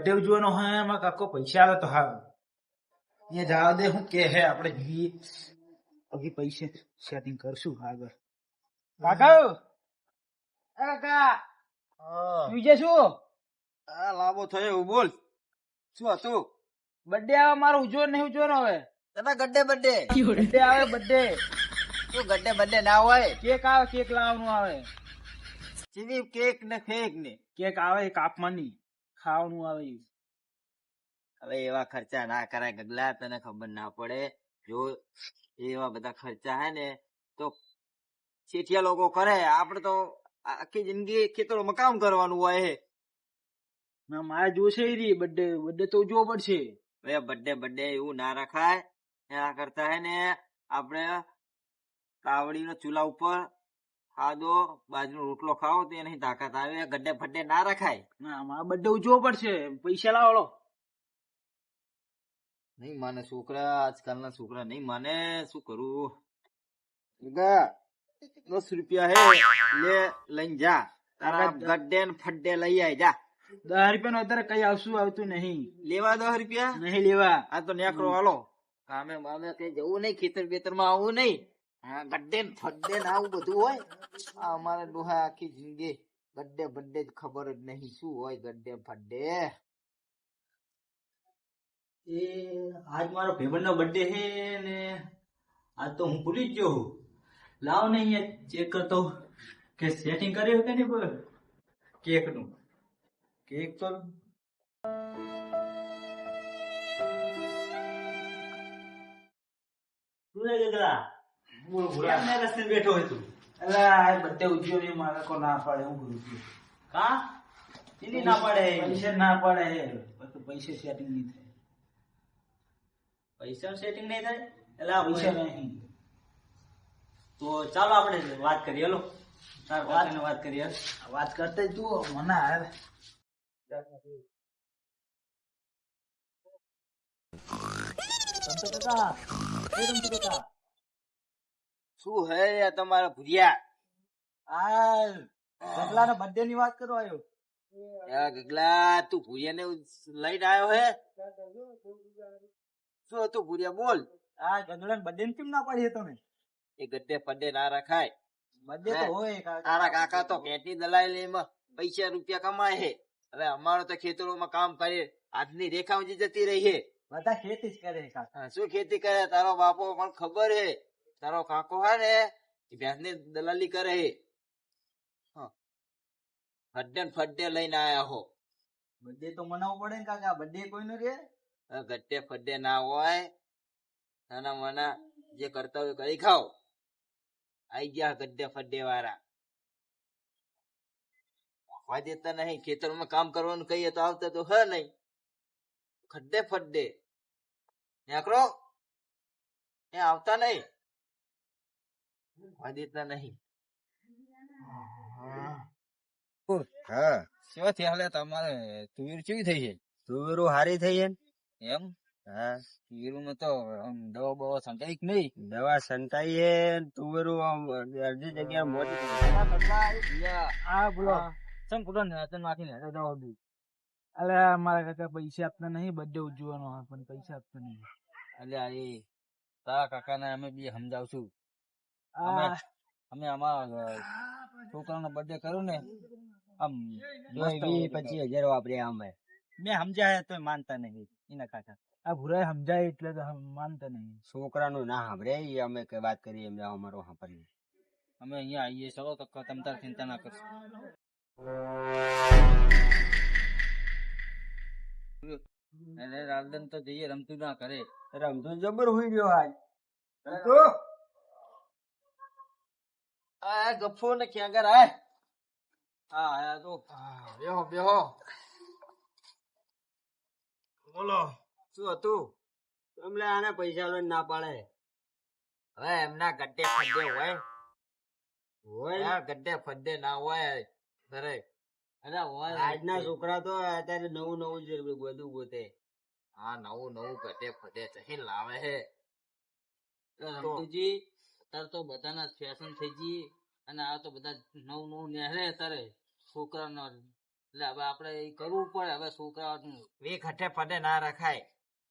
Birthday ઉજવવાનો હોય એમાં કાકો પૈસા આવે તો હા એ જવા દે હું કે હે આપણે જઈએ. પછી પૈસે સેટિંગ કરશું આગળ. કાકા એ કાકા! બીજે શું? આ લાંબો થયો હું બોલ. શું હતું? બર્થડે આવે મારો ઉજવો નહીં ઉજવવાનો હવે તમે ગડ્ડે બર્થડે બર્થડે આવે બર્થડે શું ગડ્ડે બર્થડે ના હોય? કેક આવે કેક લાવવાનું આવે. કેક ને ફેક ને. કેક આવે કાપવાની ખાવાનું આવે હવે એવા ખર્ચા ના કરાય ગગલા તને ખબર ના પડે. જો એવા બધા ખર્ચા હે ને તો શેઠિયા લોકો કરે. આપડે તો આખી જિંદગી ખેતરોમાં કામ કરવાનું હોય હે. ના મારે જોશે રી બર્થડે બર્થડે તો જોવો પડશે. હવે બર્થડે બર્થડે એવું ના રખાય. એના કરતા હે ને આપણે કાવડીના ચૂલા ઉપર ખાદો બાજરો રોટલો ખાવો તો એની તાકાત આવે ગડ્ડે ફડ્ડે ના રખાય. ના મારા બધે ઉજવો પડશે. પૈસા લાવો નહીં માને છોકરા આજકાલના છોકરા નહીં માને શું કરું? ગા દસ રૂપિયા હે લે લઈને જા. તારા ગડ્ડે ને ફડ્ડે લઈ આય જા. દસ રૂપિયા નો અત્યારે કઈ આવશું આવતું નહીં. લેવા દસ રૂપિયા? નહીં લેવા. આ તો નેકરો હાલો. કામે મામે કઈ જવું નહીં ખેતર બેતરમાં આવવું નહીં. હા બર્થડે બર્થડે ને આવું બધું હોય? આ અમારે ડોહા આખી જિંદગી બર્થડે બર્થડે જ ખબર જ નહીં શું હોય બર્થડે બર્થડે એ આજ મારો ભેબનનો બડે છે ને આજ તો હું ભૂલી જ જોઉં લાવ ને અહીંયા ચેક કરતો કે સેટિંગ કર્યું કે નહીં કેકનું કેક તો તું ગગલા રસ્તે બેઠો હોય એટલે આ બર્થડે મારે કો ના પાડે હું કરું કા? ચીલી ના પડે? પૈસા ના પડે. પછી પૈસા સેટિંગ નહીં થાય. પૈસા સેટિંગ નહીં થાય? એટલે પૈસા પૈસા નહીં. તો ચાલો આપણે વાત કરીએ લો તાર વાત? વાત કરીએ વાત કરતા તું મને હાલ શું હે તમારા ભુરિયા? આ ગગલાના બર્થડે ની વાત કરો આવ્યો. ગગલા તું ભૂરિયા ને લઈને આવ્યો હે? શું હતું ભુરિયા બોલ. આ ગગલાના બર્થડે ની કેમ ના પાડી તમે? એ ગડ્ડે પડે ના રખાય. બર્થડે તો હોય. તારા કાકા તો પેટની દલાલીમાં પૈસા રૂપિયા કમાય હે હવે અમારો તો ખેતરોમાં કામ કરે હાથની રેખા ઊંચી જતી રહી હે બધા ખેતી જ કરે કાકા. શું ખેતી કરે તારો બાપો પણ ખબર હે તારો કાકો હે ને એ ભેંસની દલાલી કરે હે. હડ્ડે ને લઈને આયા હો. બધે તો મનાવવું પડે ને કાકા બધે કોઈનું રે ગટ્ટે ફડ્ડે ના હોય. અને મને જે કર્તવ્ય કરી ખાવ આઈ ગયા ગડ્ડે ફડ્ડે વાળા. આવવા દેતા નહીં ખેતરમાં કામ કરવાનું કહીએ તો આવતા તો હે નહીં. ખડ્ડે ફડ્ડે નેકરો એ આવતા નહીં. દેતા નહીં. હા. શું થયા તમારે તુવેર કેવી થઈ છે? તુવેરો હારી થઈ છે એમ? હા. તુવેરું તો દવા બવા સંતાઈ કે નહીં? દવા સંતાઈ છે તુવેરું આમ અડધી જગ્યા મોટી આ બોલો. ચમ કુટો નાચન માખી ને દવા દઉં અલે મારા કાકા પૈસા આપતા નહીં બર્થડે ઉજવવાનો પણ પૈસા આપતા નહીં. એટલે આ એ તારા કાકાને અમે બી સમજાવશું. આ અમે અમારા છોકરાનો બર્થડે કર્યો ને આમ વીસ પચીસ હજાર વાપર્યા અમે. મેં સમજાય તો માનતા નહીં એના કાકા આ ભૂરાય સમજાય એટલે તો માનતા નહીં. છોકરાનું ના સાંભળે એ અમે કઈ વાત કરીએ એમને અમારો સાંભળીએ. અમે અહીંયા આવીએ ચલો તો તમ તાર ચિંતા ના કરશો. એટલે રાલદન તો જઈએ રમતું ના કરે. રમતું જબર હોઈ ગયો આજ. આ ના હોય. હોય? ગડ્ડે ના છોકરા તો અત્યારે નવું નવું જ બધું ગોતે. હા નવું નવું ગડ્ડે ફડ્ડે ચહી લાવે હે. અત્યારે તો બધાના ફેશન થઈ ગઈ અને આ તો બધા નવું નવું નેહરે અત્યારે છોકરાનો એટલે હવે આપણે એ કરવું પડે. હવે છોકરાઓનું વે ગઢે ફડે ના રખાય.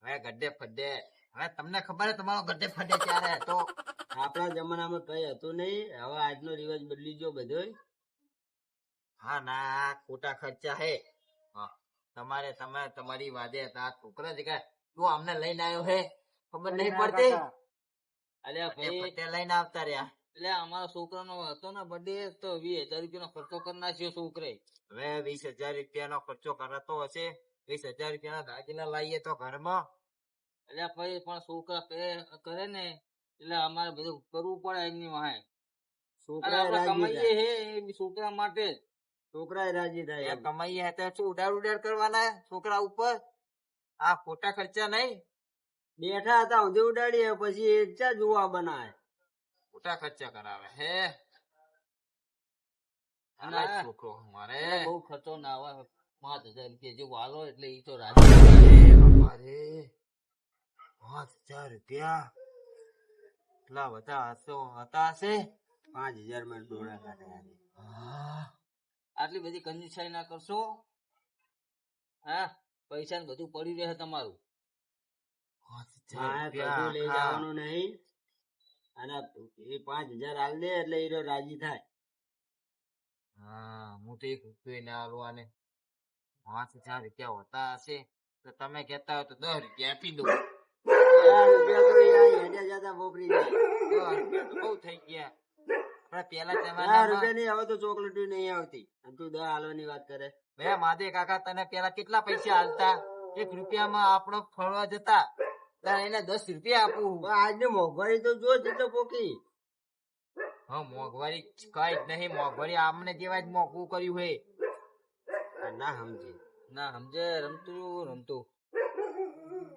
હવે ગઢે ફડે હવે તમને ખબર તમારો ગઢે ફડે ક્યારે તો આપણા જમાનામાં કઈ હતું નહીં. હવે આજનો રિવાજ બદલી ગયો બધો હા ના ખોટા ખર્ચા હે. હા તમારે તમે તમારી વાદે આ છોકરા છે કે તું અમને લઈને આવ્યો હે? ખબર નહીં પડતી? અલ્યા ભાઈ લઈને આવતા રહ્યા. એટલે અમારા છોકરાનો હતો ને બર્થડે તો વીસ હજાર રૂપિયાનો ખર્ચો કરી નાખ્યો છોકરે હવે વીસ હજાર રૂપિયાનો ખર્ચો કરાતો હશે. વીસ હજાર રૂપિયાના દાગીના લાવીએ તો ઘરમાં. એટલે ભાઈ પણ છોકરા કરે ને એટલે અમારે બધું કરવું પડે એમની વાહે. છોકરા કમાઈએ હે છોકરા માટે. છોકરા રાજી થાય. કમાઈએ તો શું ઉડાડ ઉડાડ કરવાના છોકરા ઉપર? આ ખોટા ખર્ચા નહીં. બેઠા હતા ઊંધી ઉડાડીએ પછી ચા જોવા બનાવે. ખોટા ખર્ચા કરાવે હે? છોકરો મારે બહુ ખર્ચો ના આવે. પાંચ હજાર રૂપિયા જેવું હાલો એટલે ઈ તો રાજી પાંચ હજાર રૂપિયા? એટલા બધા હસો હતા હશે? પાંચ હજારમાં ડોળા કાઢ્યા આટલી બધી કંજુસાઈ ના કરશો? હા પૈસા ને બધું પડી રહે તમારું. કશું લઈ જવાનું નહીં. અને એ પાંચ હજાર હાલ દે એટલે એ રાજી થાય. હા હું તો એક રૂપિયો ના આલવાને પાંચ હજાર રૂપિયા હોતા હશે તો તમે કેતા હોય તો દસ રૂપિયા આપી દો હાલવાની માદે કાકા તને પેલા કેટલા પૈસા હાલતા એક રૂપિયામાં આપણો ફરવા જતા. તારે એને દસ રૂપિયા આપું આજની મોંઘવારી તો જો જેટલો પોકી હા મોંઘવારી કઈ જ નહીં. મોંઘવારી આમને જેવા જ મોંઘું કર્યું હે. ના સમજે. ના સમજે રમતું રમતું.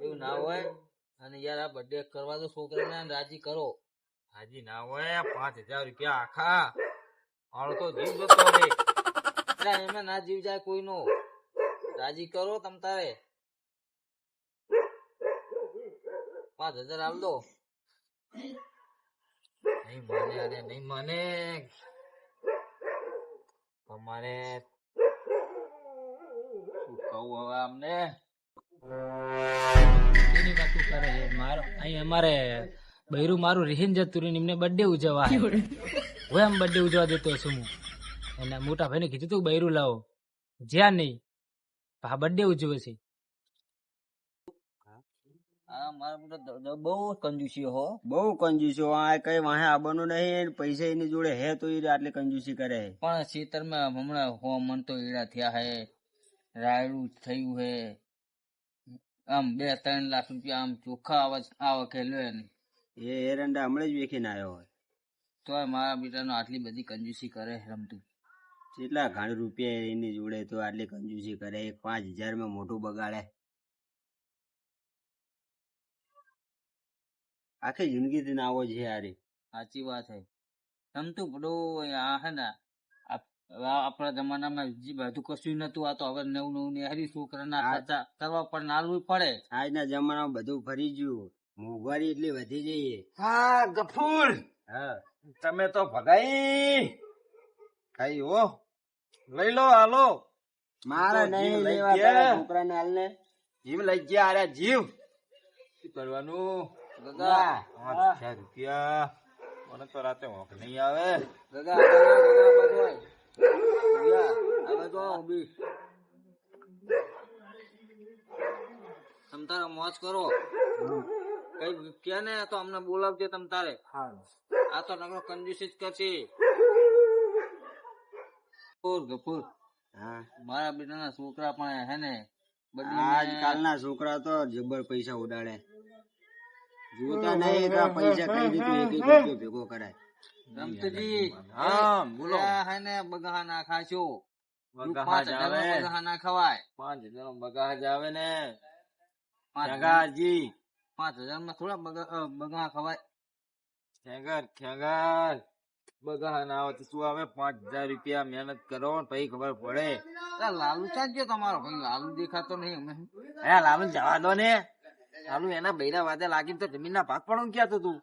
એવું ના હોય. અને યાર આ બર્થડે કરવા દો છોકરાને રાજી કરો. હાજી ના હોય પાંચ હજાર રૂપિયા આખા. હાલ તો જીવ જતો રે એમાં ના જીવ જાય કોઈનો. રાજી કરો તમ તારે. પાંચ હજાર આલ દો. નહીં માને અરે નહીં મને. તમારે શું કહું હવે અમને એની વાત કરે મારો અહીં અમારે બૈરું મારું રીહીન જતું એમને બર્થડે ઉજવવા. હું એમ બર્થડે ઉજવવા દેતો છું હું. એના મોટા ભાઈને કીધું તું બૈરું લાવો. જ્યાં નહીં હા બર્થડે ઉજવે છે. બહુ કંજુસી હો. બહુ કંજૂસો આ કઈ વાહે આવવાનું નહીં પૈસા એની જોડે હે તો એ આટલી કંજુસી કરે. પણ પણ માં હમણાં હો મન તો ઈડા થયા હે રાયડું થયું હે. આમ બે ત્રણ લાખ રૂપિયા આમ ચોખ્ખા આવક લે એ એરંડા હમણાં જ વેખીને આવ્યો હોય. તો મારા બેટાનો આટલી બધી કંજુસી કરે રમતું. કેટલા ઘણ રૂપિયા એની જોડે તો આટલી કંજૂસી કરે? એક પાંચ હજારમાં મોટું બગાડે. આખી જિંદગી ના આવો છે યારી સાચી વાત હે. રમતું બધું આ હે ને આપણા જમાનામાં જે બધું કશું નતું આ તો હવે નવું નવું નેહરી છોકરાના. ખર્ચા કરવા પણ નાલવું પડે. આજના જમાનામાં બધું ફરી ગયું. મોંઘવારી એટલી વધી જઈએ હા. ગફૂર! હા. તમે તો ભગાઈ! કઈ હો? લઈ લો હાલો. મારા જીવ નહીં લઈ લેવા છોકરાને હાલને. જીવ લઈ ગયા અરે જીવ. શું કરવાનું? ગગા પાંચ રૂપિયા. મને તો રાતે ઊંઘ નહીં આવે. તમ તારે મોજ કરો. કઈ કે ને તો અમને બોલાવજે તમ તારે. આ તો નકરો કંજુસી જ કરશે. ગફુર ગફુર હા. મારા બેટાના છોકરા પણ હે ને બધી આજકાલના છોકરા તો જબર પૈસા ઉડાડે. જોતા નહીં તો પૈસા કઈ રીતે એક એક રૂપિયો ભેગો કરાય. રમતજી હા બોલો. ને બગા ના ખાશો. પાંચ હજાર આવે. બગા ના ખવાય. પાંચ હજાર નો બગાહ આવે ને. પાંચ હજાર- પાંચ હજારમાં થોડા બગા બગા ખવાય. ખેગાર ખેગાર બગાહ ના આવે શું આવે? પાંચ હજાર રૂપિયા મહેનત કરો પછી ખબર પડે. અલા, લાલુ ચાલજો તમારો ભાઈ? લાલુ દેખાતો નહીં અમે હે લાલુ જવા દો ને. લાલુ એના બૈરા વાદે લાગીને તો જમીન ના ભાગ પડો ક્યાં તું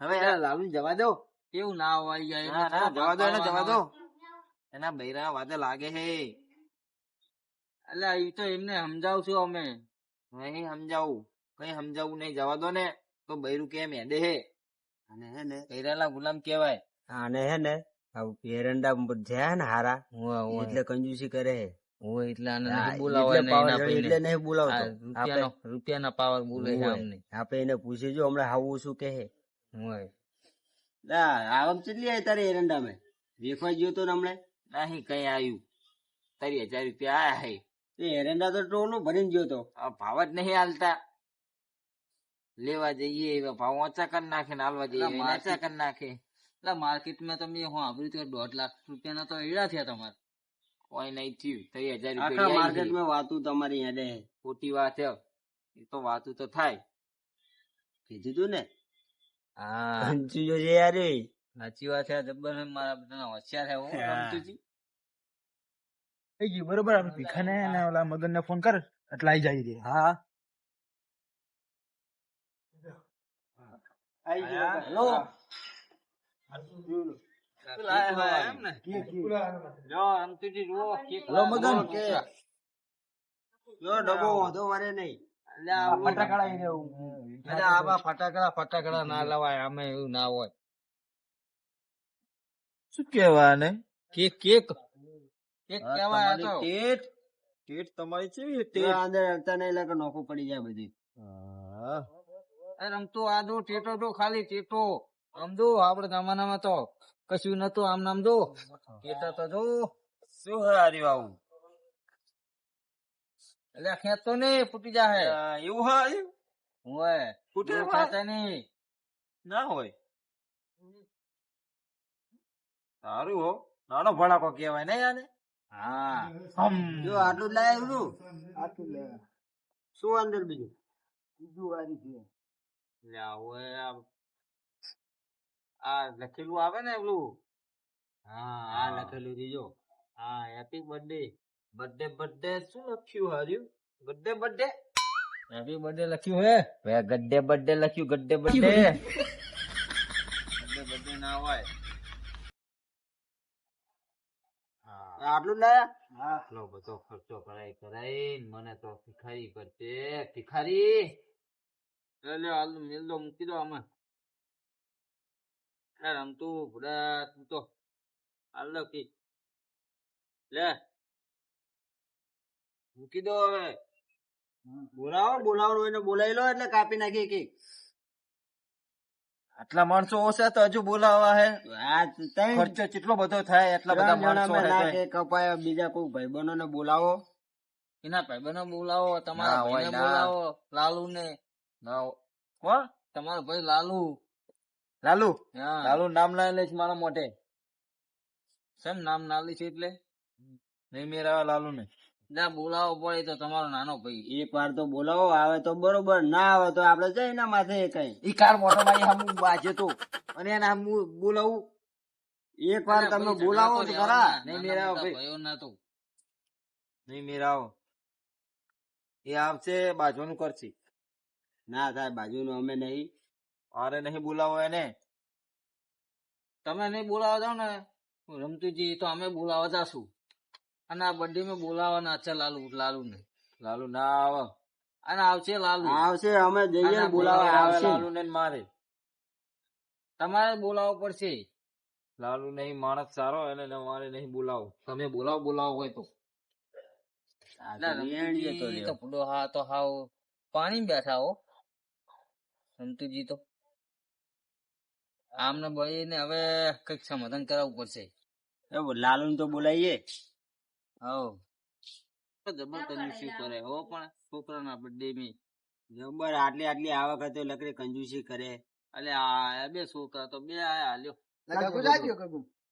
હવે એના લાલુ જવા દો. એવું ના હોય યાર? જવા દો એને જવા દો. એના બૈરા વાદે લાગે હે એટલે એ તો એમને સમજાવશું છું અમે નહીં સમજાવું. કઈ સમજાવું નહીં. જવા દો ને. તો બૈરું કેમ હેડે હે અને હે ને? બૈરાલા ગુલામ કેવાય અને હે ને? એરંડા થયા ને હારા હોય એટલે કંજુસી કરે હે હોય એટલે આને હા, નથી એટલે ને. નહીં બોલાવતો. રૂપિયાનો રૂપિયાના પાવર બોલે છે અમને આપણે એને પૂછી જો હમણાં આવું શું કહે. હોય આવક કેટલી આવી તારે એરંડા માં ગયો તો ને નહીં કઈ આવ્યું તારી હજાર રૂપિયા આયા હે. એ એરંડા તો ટોલું ભરીને ગયો તો. આ ભાવ જ નહીં હાલતા. લેવા જઈએ એવા ભાવ ઓછા કરી નાખે ને હાલવા જઈએ ના, ઓછા કરી નાખે. એટલે માર્કેટમાં તમે હું સાંભળ્યું તો દોઢ લાખ રૂપિયાના તો એડા થયા તમારે. કોઈ નહીં થયું. તઈ હજાર રૂપિયા માર્કેટમાં વાતું તમારી યાદ ખોટી વાત હે. એ તો વાતું તો થાય. કીધું તું ને. હા. કંજૂસો છે યાર સાચી વાત છે જબ્બર મારા બધા હોશિયાર છે હો, હા. થઈ ગયું બરોબર. આપણે ભીખાને અને ઓલા મગન ને ફોન કર. એટલે આઈ જાય રે હા. આઈ ગયો. હેલો ફટાકડા આઈ રહ્યા એટલે આવા ફટાકડા ફટાકડા ના લવાય આમે એવું ના હોય. શું કેવા ને કેક કેક. કેક કેવાય આ તમારી તો. ટેટ ટેટ તમારી કેવી તે અંદર હલતા નહીં એટલે કે પડી જાય બધી. અરે રમતો આ જો ટેટો જો ખાલી ટેટો. આમ જો આપડે જમાનામાં તો કશું નતું આમ નામ જો. કેતા તો જો. શું હારી આવું એટલે ખેંચતો નહીં ફૂટી જાહે. એવું હાર્યું હોય. ફૂટે ભાઈ? ખેંચે ના હોય. સારું હો. નાનો ભડાકો કેવાય ને યાને હા. જો આટલું જ લાવ્યું શું અંદર બીજું? બીજું આ હોય આ આ લખેલું આવે ને પેલું હા આ હા. લખેલું દીજો હા હેપી બર્થડે બર્થડે બર્થડે શું લખ્યું હાર્યું? બર્થડે બર્થડે હેપી બર્થડે લખ્યું હે? વે ગડ્ડે બર્થડે લખ્યું ગડ્ડે બર્થડે બર્થડે બર્થડે ના હોય. હા. આટલું જ હા. બધો ખર્ચો કરાઈ કરાઈ મને તો ભિખારી કરશે ભિખારી. લે લે હાલ મેલ દો મૂકી દો આમાં. રમતું ભૂડા તું હાલ કી લે મૂકી દો હવે બોલાવો બોલાવો એને બોલાવી લો એટલે કાપી નાખી કેક આટલા માણસો ઓછા તો હજુ બોલાવા હે ખર્ચો કેટલો બધો થાય એટલા બધા માણસો. કેક બીજા કોઈ ભાઈબંધો ને બોલાવો એના ભાઈબંધો બોલાવો તમારા ભાઈને. બોલાવો લાલુ ને ના કોણ તમારો ભાઈ લાલુ લાલુ લાલુ નામ ના લે છે મારા મોઢે. શેમ નામ નાલી છે એટલે? નહીં મેરાવા લાલુ ને ના બોલાવો પડે તો તમારો નાનો ભાઈ. એક વાર તો બોલાવો આવે તો બરોબર ના આવે તો આપડે જઈ ના માથે કઈ. ઈ કાર મોટો ભાઈ હમ બાજે તો. અને એને હમ બોલાવું. એક વાર તમે બોલાવો તો ખરા. નહીં મેરાવો ભાઈ. ના તો. નહીં મેરાવો એ આવશે બાજુનું કરશે. ના થાય બાજુનું અમે નહીં. અરે નહીં બોલાવો એને. તમે નહીં બોલાવા જાવ ને રમતુજી તો અમે બોલાવા જાશું. અને આ બર્થડે માં બોલાવાના છે લાલુ લાલુ ને લાલુ ના આવે. અને આવશે લાલુ. આવશે અમે જઈએ બોલાવા આવશે લાલુ. ને મારે. તમારે બોલાવવું પડશે. લાલુ નહીં માણસ સારો એને મારે નહીં બોલાવો. તમે બોલાવો બોલાવો હોય તો. તો હા તો હાવ પાણી બેઠા હો. સંતુજી તો. આમને બળીને હવે કંઈક સમાધાન કરાવવું પડશે. એ લાલુ તો બોલાવીએ હવ. તો જબર કંજૂસી કરે હો પણ છોકરાના બર્થડે મી જબર આટલી આટલી આવક હતી લકડી કંજૂસી કરે. અલે આ બે છોકરા તો બે આયા હાલ્યો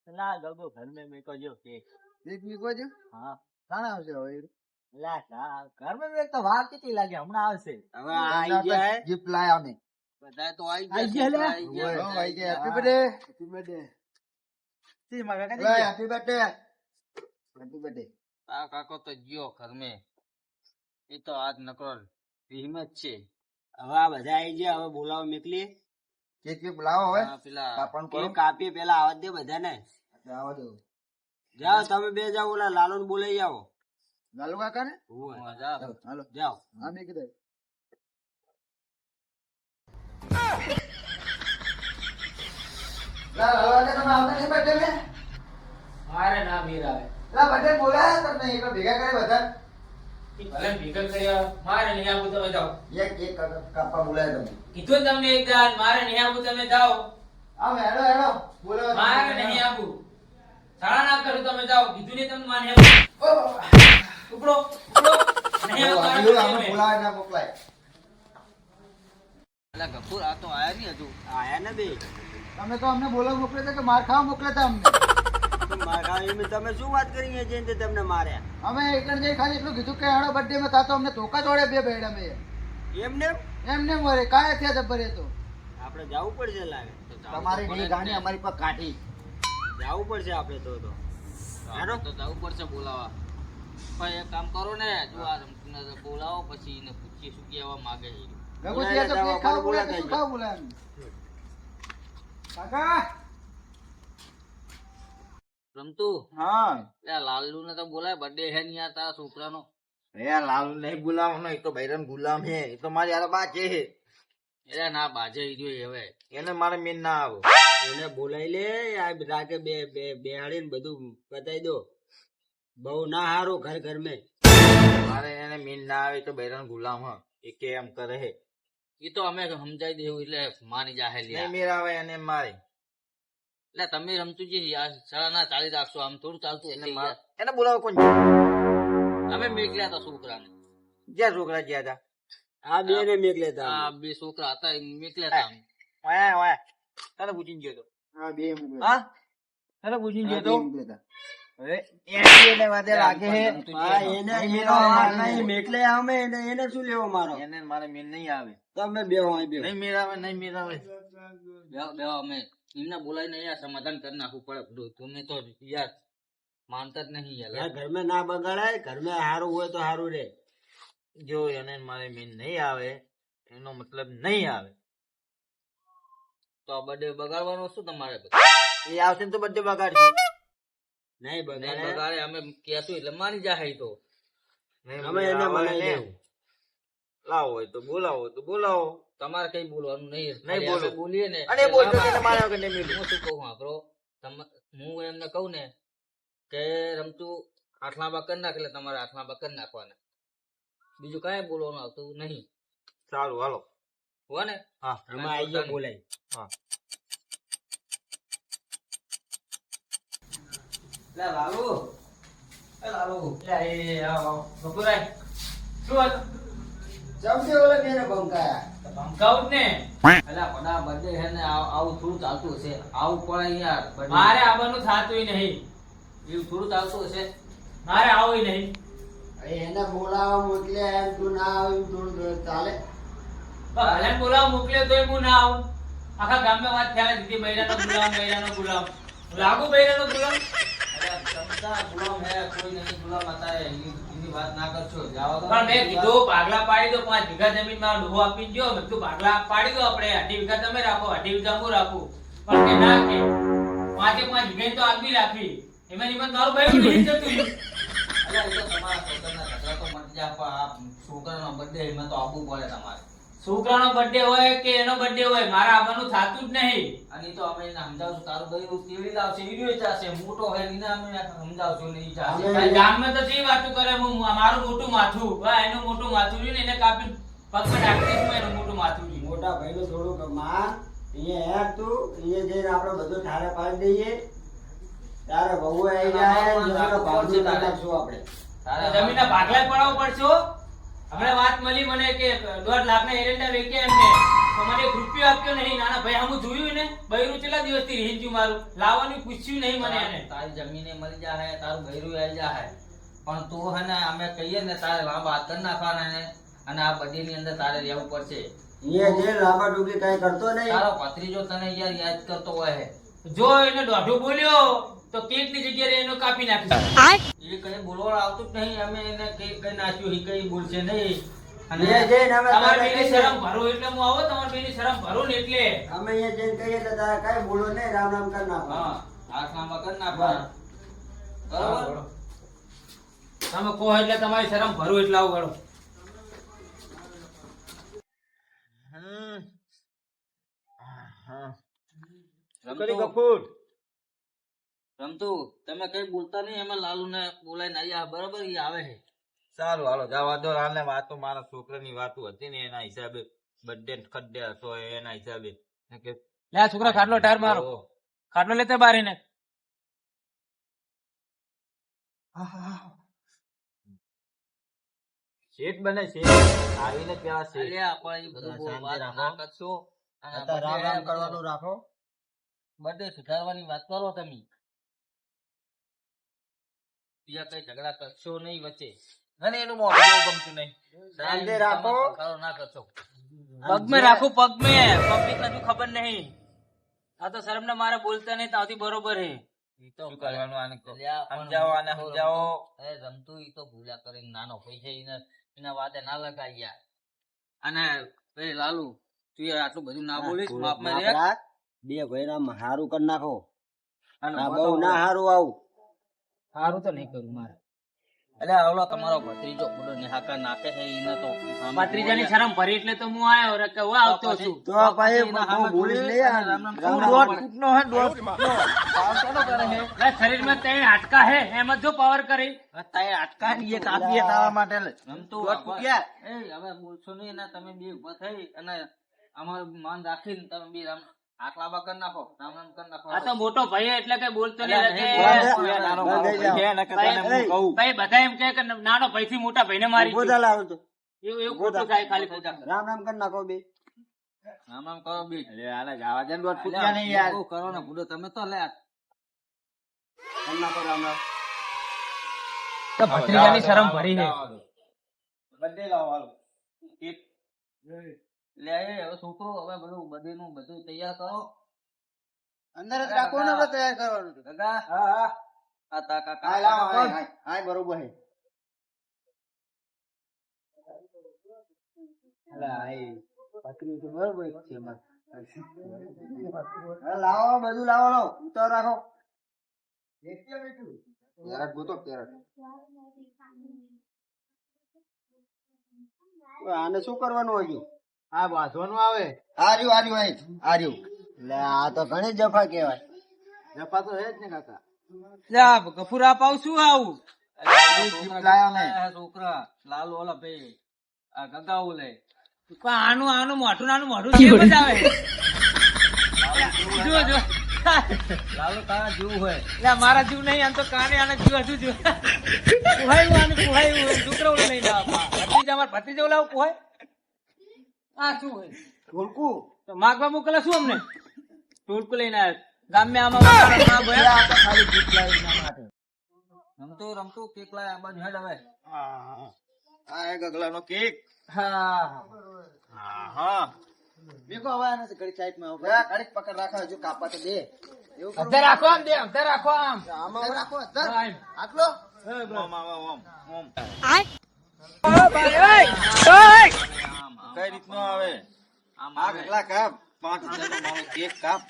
ના ગગુ ઘર મે મેકો જો કેક હા. લા સા ઘર મે મેક તો વાર કેટલી લાગે હમણાં આવશે. હવે આ આઈ ગયા જીપ લાયા અમે. બધા તો આઈ આઈ ગયા ગયા લે. આઈ ગયા. હા, આઈ ગયા. Happy birthday. જી, મારા કાકા આ કાકો તો ગયો ઘરમે. એ તો આજ નકરો હિંમત છે. હવે આ બધા આઈ ગયા હવે બોલાવો મેકલી કેક કેક લાવો હવે. પેલા કરો. કાપીએ પેલા આવવા દે બધાને. આવા દો જાઓ તમે બે જાઓ ઓલા લાલુ ને જાઓ આવો. લાલુ કાકા ને હા, જાઓ. હાલો. જાઓ. હા મેં કીધું. મારે ના મીર આવે. ભેગા કરે બધા? ભલે ભેગા કર્યા મારે નહીં આવું તમે જાઓ. એક એક કાપા બોલાય તમે કીધું ને તમને એક દાન મારે નહીં આવું તમે જાઓ. આમ હેડો હેડો બોલાવો મારે નહીં આવું સાડા ના કરું તમે જાઓ. કીધું નહીં તમને માને ઉપડો ઉપડો. નહીં આવું મારે બોલાવે ના મોકલાય. અલા ગફુર આ તો આયા નહીં હજુ? આયા ને બે. તમે તો અમને બોલાવ મોકલે કે માર ખાવા મોકલે છે અમને? તમે શું વાત કરી જઈને તે તમને માર્યા? અમે એકણ જઈ ખાલી એટલું કીધું કે હાડો બર્થડે માં થતો અમને ધોકા જોડે બે બેડા મેં એમને? એમને મરે કાય થયા જબર એ તો. આપણે જવું પડશે લાગે. તમારી નહીં ગાણી અમારી પર કાઢી. જવું પડશે આપણે તો તો. હાડો. તો જવું પડશે બોલાવા. પણ એક કામ કરો ને જો આ તમને બોલાવો પછી એને પૂછીએ શું કહેવા માંગે છે. ગગુસિયા તો ખાવ બોલાય કે શું ખાવા બોલાય? કાકા? રમતું? હા. લાલુ ને તો બોલાય બર્થડે હે નહીં આ તારા છોકરાનો. એ લાલુ નહીં બોલાવવાનો એ તો બૈરન ગુલામ હે એ તો મારી યાર બાજે હે એટલે ના બાજે જો હવે. એને મારે મેન ના આવો. એને બોલાઈ લે આ રાગે બે બે બેહાડીને બધું બતાવી દો. બહુ ના હારો ઘર ઘર મેં. મારે એને મેન ના આવે તો બૈરન ગુલામ હ. એ કે એમ કરે હે એ તો અમે સમજાવી દેવું એટલે માની જાહે નહીં લ્યા મેર મારે. એટલે તમે રમતું જે સાડા ના ચાલી રાખશો આમ થોડું ચાલતું એને હશે માર યાર. એને બોલાવો કોણ અમે મેકલ્યા હતા છોકરાને. જ્યાં છોકરા ગયા હતા? આ બે ને મેક હતા આ બે છોકરા હતા એ મેકલ્યા હતા અમે. ઓયા ઓયા તને પૂછીને ગયો તો. હા બે હા? તને પૂછીને ગયો તો? એને એને લાગે એને એને એને મારે નહીં મેકલે અમે એને એને શું લેવો મારો? એને મારે મેલ નહીં આવે. તમે બે હોય બે નહીં મેર આવે નહીં મેર આવે. બેહો બેહો અમે. એમને બોલાવીને યાર સમાધાન કરી નાખવું પડે. તમે તો યાર માનતા જ નહીં યાર. યાર ઘરમાં ના બગાડાય ઘરમાં સારું હોય તો સારું રે. જો એને મારે મેન નહીં આવે એનો મતલબ નહીં આવે. તો આ બર્થડે બગાડવાનો શું તમારે? એ આવશે ને તો બધે બગાડશે. નહીં નહીં બગાડે બગાડે અમે કહેશું એટલે માની જાય તો. અમે એને મનાઈ દેવું લાવો. હોય તો બોલાવો તો બોલાવો. તમારે કઈ બોલવાનું નહીં. નહીં ખાલી બોલીએ ને. અને બોલતો કે મારે વગર નહીં મિલું હું શું કહું આપણો હું એમને કહું ને કે રમતું આઠલા બકર નાખ એટલે તમારે આઠલા બકર નાખવાના. બીજું કાંઈ બોલવાનું આવતું નહીં. સારું હાલો. હો ને હા અમે આવી બોલાય હા. લે લાલુ. એ લાલુ. એટલે એ આવો, આવો. શું હતું? જમશે ઓલે બેને ભંકાયા. તો ને. એટલે બધા બર્થડે છે ને આવું થોડું ચાલતું હશે. આવું પડે યાર મારે આવવાનું થાતું નહીં. એવું થોડું ચાલતું હશે? મારે આવું નહીં. એને બોલાવા મોકલે એમ તું ના આવે થોડું ચાલે. ભલે બોલાવો મોકલ્યો તોય હું ના આવું. આખા ગામમાં વાત થયા દીધી બૈરાનો ગુલામ બૈરાનો ગુલામ. લાગુ બૈરાનો ગુલામ. પણ મેં કીધું ભાગલા પાડી દો પાંચ વીઘા જમીનમાં ડોહો આપી ગયો મેં કીધું ભાગલા પાડી દો આપણે અઢી વીઘા તમે રાખો અઢી વીઘા હું રાખું. પણ કે ના કે પાંચે પાંચ વીઘા તો આપી રાખી. એમાં એમાં તારું ભાઈ નહીં જતું. તમારા છોકરાના એમાં તો આપવું પડે તમારે. છોકરાનો બર્થડે હોય કે એનો બર્થડે હોય મારા આવવાનું થાતું જ નહીં. અને તો અમે સમજાવશું તારું ભાઈ કેવી લાવશે વીડિયો ચાલશે મોટો હોય એને અમે સમજાવશું નહીં ઈ ચાલશે. ગામમાં તો જે વાતું કરે હું મારું મોટું માથું હા એનું મોટું માથું રહ્યું ને એને કાપી પગમાં દઈશ હું એનું મોટું માથું રહ્યું. મોટા ભાઈ થોડું થોડુંકમાં અહીંયા હેર તું અહીંયા જઈને આપણે બધું ઠારે પાડી દઈએ. ત્યારે બહુ આવી જાય જમીનનો તારે. ભાગલા પડાવવો પડશે. હમણાં વાત મળી મને કે દોઢ લાખના એરંડા વેચ્યા એમને. તો મને રૂપિયો આપ્યો નહીં. નાના ભાઈ આમ જોયું ને બૈરું કેટલા દિવસથી રહી ગયું મારું? લાવવાનું પૂછ્યું નહીં મને એને. તારી જમીને મળી જાય તારું બૈરું આવી જાય પણ તું હે ને અમે કહીએ ને તારે લાંબા આતર નાખવાના ને અને આ બધી ની અંદર તારે રહેવું પડશે. એ જે લાંબા ટૂંકી કઈ કરતો નહીં. તારો ભત્રીજો તને યાર યાદ કરતો હોય. જો એને દોઢું બોલ્યો તો કેકની જગ્યાએ એનો કાપી નાખી એ કઈ બોલવા આવતું જ નહીં અમે એને કઈ કઈ નાખ્યું એ કઈ બોલશે નહીં. અને અહીંયા જઈને અમે તમારે બેની શરમ ભરો એટલે હું આવો તમારે બેની શરમ ભરો ને એટલે. અમે અહીંયા જઈને કહીએ એટલે તારે કઈ બોલો નહીં રામ રામ કરી નાખો. હા હાથ લાંબા કર નાખવાના બરોબર? તમે કહો એટલે તમારી શરમ ભરું એટલે આવું કરો હમ. હા. રમતું કરી ગફુર રમતું તમે કઈ બોલતા નહીં એમાં લાલુ ને બોલાઈને આયા. બરાબર એ આવે છે. સારું હાલો જવા દો હાલને વાતો મારા છોકરાની વાતો હતી ને એના હિસાબે બર્થડે ખડ્ડે હતો એના હિસાબે. લે છોકરા ખાટલો ટાયર મારો. ખાટલો લેતે બારીને. શેઠ બને શેઠ. આવીને પેલા શેઠ. અલ્યા પણ એ બધું બોલવા રાખો. ના કરશો. રામ રામ કરવાનું રાખો. Birthday સુધારવાની વાત કરો તમે. બીજા કઈ ઝઘડા કરશો નહીં વચ્ચે. અને એનું મોઢું ગમતું નહીં. રાખો. ના કરશો. પગ મેં રાખું પગ મેં. પબ્લિક ને ખબર નહીં. આ તો શરમ ને મારે બોલતા નહીં તાવથી બરોબર હે. ઈ તો શું કરવાનું આને કહો? અલ્યા પણ સમજાવો આને રમતું સમજાવો. એ રમતું ઈ તો ભૂલ્યા કરીને નાનો ભાઈ છે એના વાદે ના લગાય યાર. અને એ લાલુ તું આટલું બધું ના બોલીશ બે ભાઈ હારું કરી નાખો. આ બહુ ના હારું આવું. હારું તો નહીં કરું મારે. એટલે આવલો તમારો ભત્રીજો બધો નિહાકા નાખે છે એને તો ભત્રીજાની શરમ ભરી એટલે તો હું આયો રે કે હું આવતો છું તો ભાઈ હું ભૂલી લે યાર. તું ફૂટનો હે દોઢ ફૂટનો. લે, શરીરમાં તે હાડકા હે એમાં જો પાવર કરી. રમતું દોઢ ફૂટ્યા. એ હવે બોલશો નહીં ને તમે બે ઊભા થઈ અને અમારું માન રાખીને તમે બે રામ આટલા બા નાખો રામ રામ કરી નાખો આ તો મોટો ભાઈ એટલે બોલતો. નાનો. ભાઈ છે, એને કરતા એને હું કહું. ભાઈ બધા એમ કે નાનો ભાઈ થી મોટા ભાઈને મારી ઊભો ગયો. તો. એવું એવું ખોટું થાય ખાલી ખોટા રામ રામ કર નાખો બે રામ રામ કરો બે અરે આને જવા દે ને ફૂટ્યા નહીં યાર કરો ને ભૂલો તમે તો લે કરી નાખો રામ રામ તો ભત્રીજાની શરમ ભરી છે બધે લાવો હાલો. કેક લે હવે છોકરો હવે બધું બધીનું બધું તૈયાર કરો. અંદર જ રાખો ને આપણે તૈયાર કરવાનું છે. કાકા હા હા. આ તા કાકા હા લાવો હા. હાય બરોબર હે હાય. તો બરોબર છે. લાવો બધું લાવો લાવો. ઉતાર રાખો. જરાક ગોતો કેરેટ આને શું કરવાનું હજુ આ બાંધવાનું આવે? આર્યું આર્યું અહીં. આર્યું લે આ તો ઘણી જફા કહેવાય. જફા તો હે જ ને કાકા. જા ગફુરા પાવ શું આવું? છોકરા લાલ ઓલા ભાઈ. આ ગગાઉ લે. પણ આનું આનું મોઢું નાનું મોઢું જ આવે જો જો લાલુ તારા જીવ હોય. એટલે મારા જીવ નહીં આમ તો કાને આને જીવ હજુ જીવ. કુહાયું આને પુહાયું છોકરાઓ લઈને ભત્રીજા મારા ભત્રીજા લાવ પુહાય આ શું હોય? ઢોલકું. તો માગવા મોકલે શું અમને? ટોળકું લઈને આવ્યો ગામે આમાં વાતાવરણ ના બોયા. આ તો ખાલી ગીત લાવી ના માટે રમતું રમતું કેક લાય. આ બાજુ હેડ હવે. આ ગગલાનો કેક. હા. હા હા. મેકો હવે આને ઘડી સાઈડમાં આવો. હા, ઘડીક પકડ રાખો કાપા તો દે. એવું રાખો આમ દે રાખો આમ. આમાં રાખો. આટલો? ઓમ આમ ઓમ ઓમ ઓય, ઓય. કઈ રીતનો આવે આમ આ આવે. ગગલા કાપ પાંચ હજારનો મારો કેક કાપ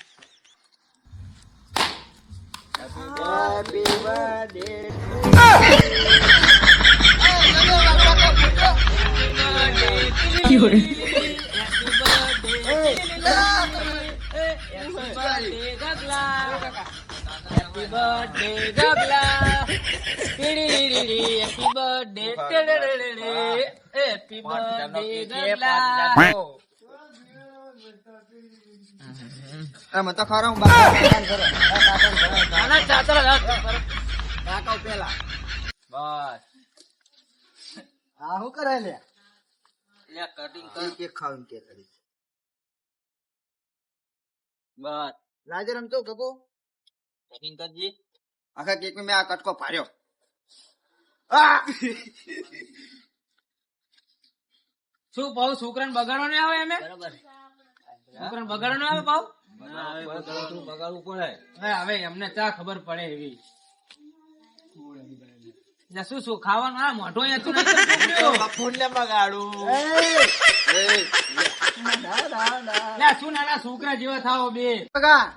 Happy birthday Happy birthday, Gabla. Tiririririri, Happy birthday, હું. ચાતર. પેલા બસ. આ શું કરે લે? લે કટિંગ કર. કે કરી બસ. ગગો કટિંગ કરજી આખા કેક મેં આ કટકો પાડ્યો. શું પાઉ છોકરાને બગાડો ને આવે એમ બરાબર. છોકરાને બગાડો ને આવે પાઉ? બગાડવું બગાડવું પડે. હવે હવે એમને ચા ખબર પડે એવી. લે શું ખાવાનું? આ મોઢો અહીંયા બગાડું. શું નાના છોકરા જેવા થાઓ બે.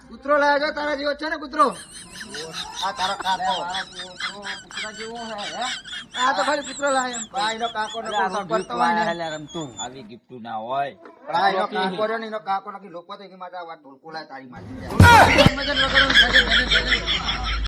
કૂતરો લાવ્યો છો? તારા જેવો છે ને કૂતરો? આ તારો કાકો. આ તો ખાલી કૂતરો લાવ્યો ભાઈનો કાકો નો હોય ને. આવી ગિફ્ટ ના હોય. પણ કાકો નથી લોકો તો માટે વાત ઢોલકો લાય તારી માટે